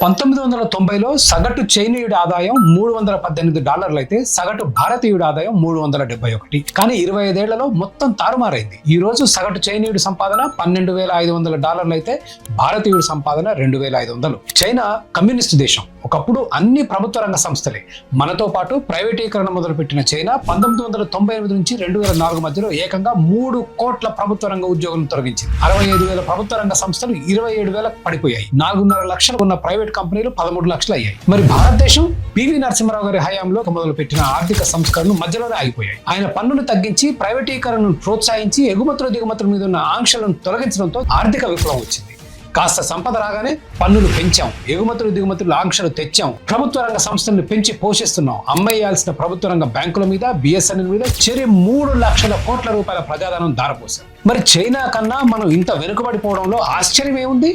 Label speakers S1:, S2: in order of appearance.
S1: పంతొమ్మిది వందల తొంభైలో సగటు చైనీయుడి ఆదాయం మూడు వందల పద్దెనిమిది డాలర్లు అయితే సగటు భారతీయుడి ఆదాయం మూడు వందల డెబ్బై ఒకటి. కానీ ఇరవై ఐదేళ్ళలో మొత్తం తారుమారైంది. ఈ రోజు సగటు చైనీయుడి సంపాదన పన్నెండు వేల ఐదు వందల డాలర్లు అయితే భారతీయుడి సంపాదన రెండు వేల ఐదు వందలు. చైనా కమ్యూనిస్ట్ దేశం. ఒకప్పుడు అన్ని ప్రభుత్వ రంగ సంస్థలే. మనతో పాటు ప్రైవేటీకరణ మొదలుపెట్టిన చైనా పంతొమ్మిది వందల తొంభై ఎనిమిది నుంచి రెండు వేల నాలుగు మధ్యలో ఏకంగా మూడు కోట్ల ప్రభుత్వ రంగ ఉద్యోగులను తొలగించింది. అరవై ఐదు వేల ప్రభుత్వ రంగ సంస్థలు ఇరవై ఏడు వేలకు పడిపోయాయి. నాలుగున్నర లక్షలు ఉన్న ప్రైవేట్ కంపెనీలు పదమూడు లక్షలు అయ్యాయి. మరి భారతదేశం పివి నరసింహరావు గారి హయాంలో మొదలుపెట్టిన ఆర్థిక సంస్కరణలు మధ్యలోనే ఆగిపోయాయి. ఆయన పన్నులు తగ్గించి ప్రైవేటీకరణను ప్రోత్సహించి ఎగుమతులు దిగుమతుల మీద ఉన్న ఆంక్షలను తొలగించడంతో ఆర్థిక విప్లవం వచ్చింది. కాస్త సంపద రాగానే పన్నులు పెంచాం. ఎగుమతులు దిగుమతులు ఆంక్షలు తెచ్చాం. ప్రభుత్వ రంగ సంస్థలను పెంచి పోషిస్తున్నాం. అమ్మేయాల్సిన ప్రభుత్వ రంగ బ్యాంకుల మీద బిఎస్ఎన్ఎల్ మీద చెరి మూడు లక్షల కోట్ల రూపాయల ప్రజాధనం దారపోసాం మరి చైనా కన్నా మనం ఇంత వెనుకబడిపోవడంలో ఆశ్చర్యం ఏముంది